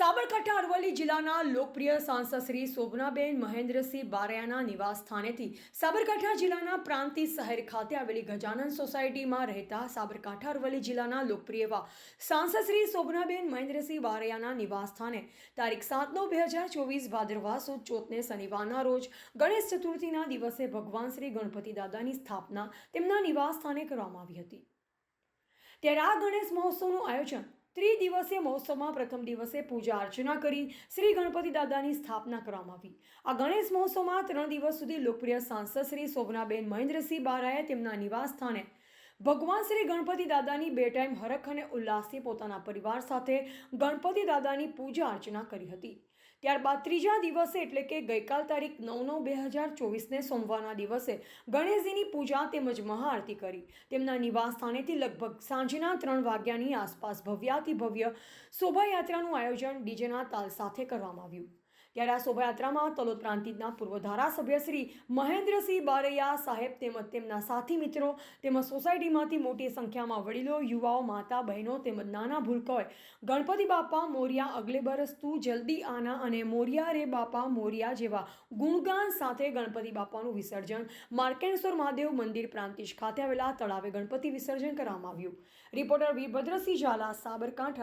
સાબરકાંઠા અરવલ્લી જિલ્લાના લોકપ્રિય સાંસદ શ્રી શોભનાબેન મહેન્દ્રસિંહ બારૈયાના નિવાસ સ્થાનેથી સાબરકાંઠા જિલ્લાના પ્રાંતિ શહેર ખાતે આવેલી ગજાનંદ સોસાયટીમાં રહેતા સાબરકાંઠા અરવલ્લી જિલ્લાના લોકપ્રિય એવા સાંસદ શ્રી શોભનાબેન મહેન્દ્રસિંહ બારૈયાના નિવાસ સ્થાને તારીખ સાત નવ બે હજાર ચોવીસ ભાદરવા સુદ ચોથને શનિવારના રોજ ગણેશ ચતુર્થીના દિવસે ભગવાન શ્રી ગણપતિ દાદાની સ્થાપના તેમના નિવાસ સ્થાને કરવામાં આવી હતી. ત્યારે આ ગણેશ મહોત્સવનું આયોજન ત્રિદિવસીય મહોત્સવમાં પ્રથમ દિવસે પૂજા અર્ચના કરી શ્રી ગણપતિ દાદાની સ્થાપના કરવામાં આવી. આ ગણેશ મહોત્સવમાં ત્રણ દિવસ સુધી લોકપ્રિય સાંસદ શ્રી શોભનાબેન મહેન્દ્રસિંહ બારાએ તેમના નિવાસ સ્થાને ભગવાન શ્રી ગણપતિ દાદાની બે ટાઈમ હરખ અને ઉલ્લાસથી પોતાના પરિવાર સાથે ગણપતિ દાદાની પૂજા અર્ચના કરી હતી. ત્યારબાદ ત્રીજા દિવસે એટલે કે ગઈકાલ તારીખ નવ નવ બે હજાર ચોવીસને સોમવારના દિવસે ગણેશજીની પૂજા તેમજ મહાઆરતી કરી. તેમના નિવાસ સ્થાનેથી લગભગ સાંજના ત્રણ વાગ્યાની આસપાસ ભવ્યાતિ ભવ્ય શોભાયાત્રાનું આયોજન ડીજેના તાલ સાથે કરવામાં આવ્યું. ત્યારે આ શોભાયાત્રામાં તલોદ પ્રાંતિજના પૂર્વ ધારાસભ્ય શ્રી મહેન્દ્રસિંહ બારૈયા સાહેબ તેમજ તેમના સાથી મિત્રો તેમજ સોસાયટીમાંથી મોટી સંખ્યામાં વડીલો, યુવાઓ, માતા, બહેનો તેમજ નાના ભૂલકોએ ગણપતિ બાપા મોરિયા, અગલે બરસ તું જલ્દી આના અને મોરિયા રે બાપા મોરિયા જેવા ગુણગાન સાથે ગણપતિ બાપાનું વિસર્જન માર્કેશ્વર મહાદેવ મંદિર પ્રાંતિજ ખાતે આવેલા તળાવે ગણપતિ વિસર્જન કરવામાં આવ્યું. રિપોર્ટર વીરભદ્રસિંહ ઝાલા, સાબરકાંઠા.